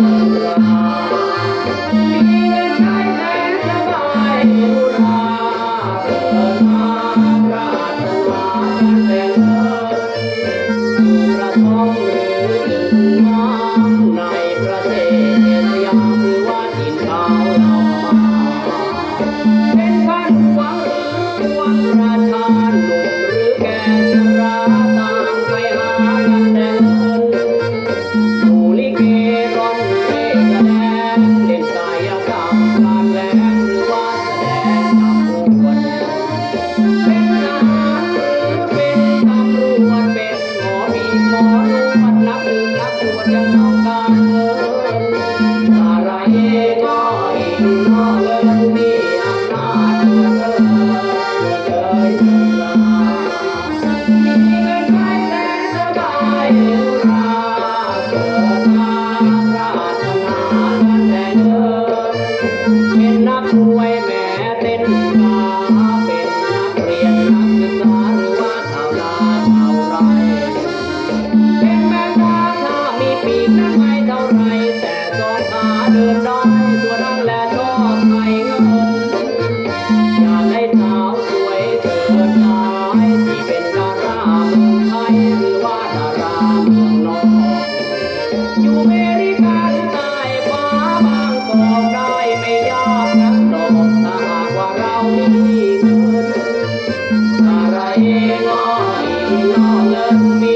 Música Amen. Hallelujah.